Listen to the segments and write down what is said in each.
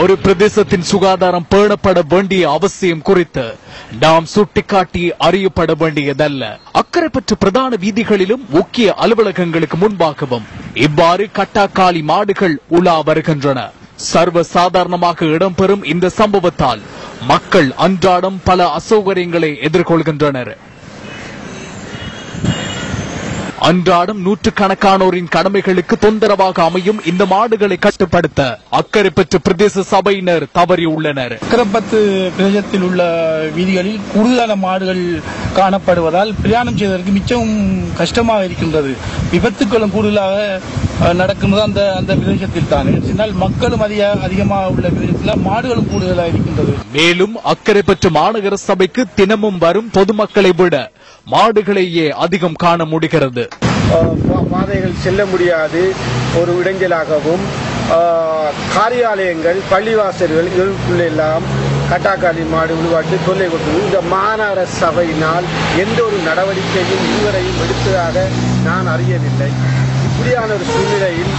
ஒரு பிரதேசத்தின் சுகாதாரம் பேணப்பட வேண்டிய அவசியம் குறித்து நாம் சுட்டிக்காட்டி அறியப்பட வேண்டியதல்ல. அக்கரைப்பற்று பிரதான வீதிகளிலும் முக்கிய அலுவலகங்களுக்கு முன்பாகவும் இவ்வாறு கட்டாக்காளி மாடுகள் உலா வருகின்றன. சர்வ சாதாரணமாக இடம்பெறும் இந்த சம்பவத்தால் மக்கள் அன்றாடம் பல அசௌகரியங்களை எதிர்கொள்கின்றனர். அன்றாடம் நூற்றுக்கணக்கானோரின் கடமைகளுக்கு தொந்தரவாக அமையும் இந்த மாடுகளை கட்டுப்படுத்த அக்கறை பெற்ற பிரதேச சபையினர் தவறியுள்ளனர். அக்கரப்பத்து பிரதேசத்தில் உள்ள வீதிகளில் கூடுதலான மாடுகள் காணப்படுவதால் பிரயாணம் செய்வதற்கு மிச்சம் கஷ்டமாக இருக்கின்றது. விபத்துக்களும் கூடுதலாக அஹ், நடக்கின்றது அந்த அந்த பிரதேசத்தில் தான். ஏனென்றால் மக்களும் அதிக அதிகமாக உள்ள பிரதேசத்தில் மாடுகளும் கூடுதலாக இருக்கின்றது. மேலும் அக்கறை பெற்ற மாநகர சபைக்கு தினமும் வரும் பொதுமக்களை விட மாடுகளையே அதிகம் காண முடிகிறது. பாதைகள் செல்ல முடியாது. ஒரு இடைஞ்சலாகவும் காரியாலயங்கள் பள்ளிவாசல்கள் இதற்குள்ளெல்லாம் கட்டாக்காளி மாடு உருவாக்கி தொல்லை கொடுத்தது இந்த மாநகர சபையினால் எந்த ஒரு நடவடிக்கையும் இதுவரையும் எடுத்ததாக நான் அறியவில்லை. இப்படியான ஒரு சூழ்நிலையில்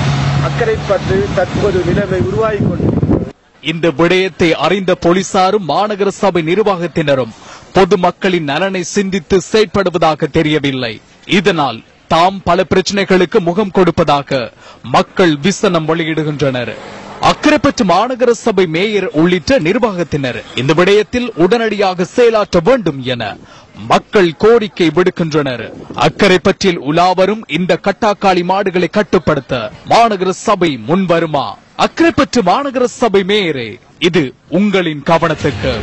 அக்கறைப்பட்டு தற்போது நிலைமை உருவாகி கொண்டிருக்கிறது. இந்த விடயத்தை அறிந்த போலீசாரும் மாநகர சபை நிர்வாகத்தினரும் பொதுமக்களின் நலனை சிந்தித்து செயற்படுவதாக தெரியவில்லை. இதனால் தாம் பல பிரச்சனைகளுக்கு முகம் கொடுப்பதாக மக்கள் விசனம் வெளியிடுகின்றனர். அக்கரைப்பற்று மாநகர சபை மேயர் உள்ளிட்ட நிர்வாகத்தினர் இந்த விடயத்தில் உடனடியாக செயலாற்ற வேண்டும் என மக்கள் கோரிக்கை விடுக்கின்றனர். அக்கரைப்பற்றில் உலாவரும் இந்த கட்டாக்காளி மாடுகளை கட்டுப்படுத்த மாநகர சபை முன்வருமா? அக்கரைப்பற்று மாநகர சபை மேயரே இது உங்களின் கவனத்துக்கு.